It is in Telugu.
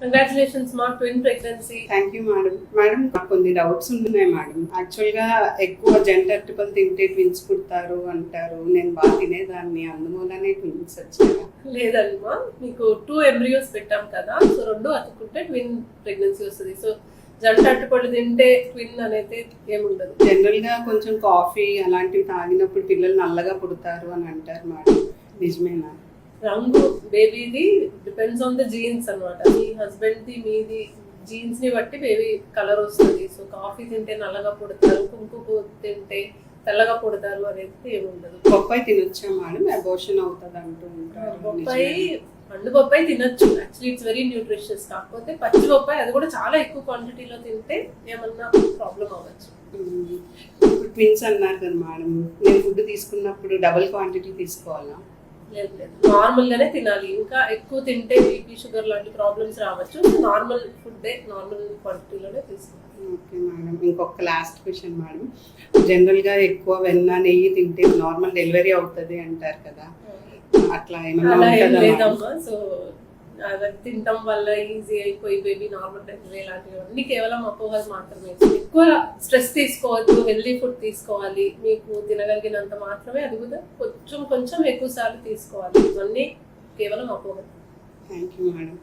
కంగ్రాచులేషన్స్ మా twin pregnancy thank you madam madam నాకు కొన్ని డౌట్స్ ఉన్నాయి మేడం యాక్చువల్గా ఎక్కువ జంట అరటిపళ్ళు తింటే ట్విన్స్ పుడతారు అంటారు. నేను బాగా తినేదాన్ని అందువల్లనే ట్విన్స్ వచ్చాయి. లేదమ్మా మీకు టూ ఎంబ్రియోస్ పెట్టాం కదా సో రెండు అతుక్కుంటే ట్విన్ ప్రెగ్నెన్సీ వస్తుంది. సో జంట అట్టుపళ్ళు తింటే ట్విన్ అనేది ఏముండదు. జనరల్గా కొంచెం కాఫీ అలాంటివి తాగినప్పుడు పిల్లలు నల్లగా పుడతారు అని అంటారు మేడం నిజమేనా? రంగు బేబీది డిపెండ్స్ ఆన్ ద జీన్స్ అన్నమాట. మీ హస్బెండ్ ది మీది జీన్స్ని బట్టి బేబీ కలర్ వస్తుంది. సో కాఫీ తింటే నల్లగా పుడతారు కుంకుమ తింటే తెల్లగా పుడతారు అనేది ఏముండదు బొప్పాయి తినొచ్చా మేడం? అబోషన్ అవుతుంది అంటూ ఉంటారు. బొప్పాయి? పండు బొప్పాయి తినొచ్చు. యాక్చువల్లీ ఇట్స్ వెరీ న్యూట్రిషియస్ కాకపోతే పచ్చి బొప్పాయి అది కూడా చాలా ఎక్కువ క్వాంటిటీలో తింటే ఏమన్నా ప్రాబ్లం అవ్వచ్చు. ఇప్పుడు ట్విన్స్ అన్నారు కదా మేడం. నేను ఫుడ్ తీసుకున్నప్పుడు డబుల్ క్వాంటిటీ తీసుకోవాలా? లేదు లేదు. నార్మల్ గానే తినాలి. ఇంకా ఎక్కువ తింటే బీపీ షుగర్ లాంటి ప్రాబ్లమ్స్ రావచ్చు. నార్మల్ ఫుడ్ నార్మల్ క్వాంటిటీలోనే తీసుకోవాలి ఓకే మేడం. ఇంకొక లాస్ట్ క్వశ్చన్ మేడం. జనరల్గా ఎక్కువ వెన్న నెయ్యి తింటే నార్మల్ డెలివరీ అవుతుంది అంటారు కదా. అట్లా ఏమన్నా అలా ఏం ఉంటుందా? మేడం? లేదమ్మా. సో తినడం వల్ల ఈజీ అయిపోయి బేబీ నార్మల్ డెలివరీ లాంటివన్నీ కేవలం అపోహలు మాత్రమే. ఎక్కువ స్ట్రెస్ తీసుకోవద్దు హెల్దీ ఫుడ్ తీసుకోవాలి మీకు తినగలిగినంత మాత్రమే అది కూడా కొంచెం కొంచెం ఎక్కువ సార్లు తీసుకోవాలి. ఇవన్నీ కేవలం అపోహలు. Thank you madam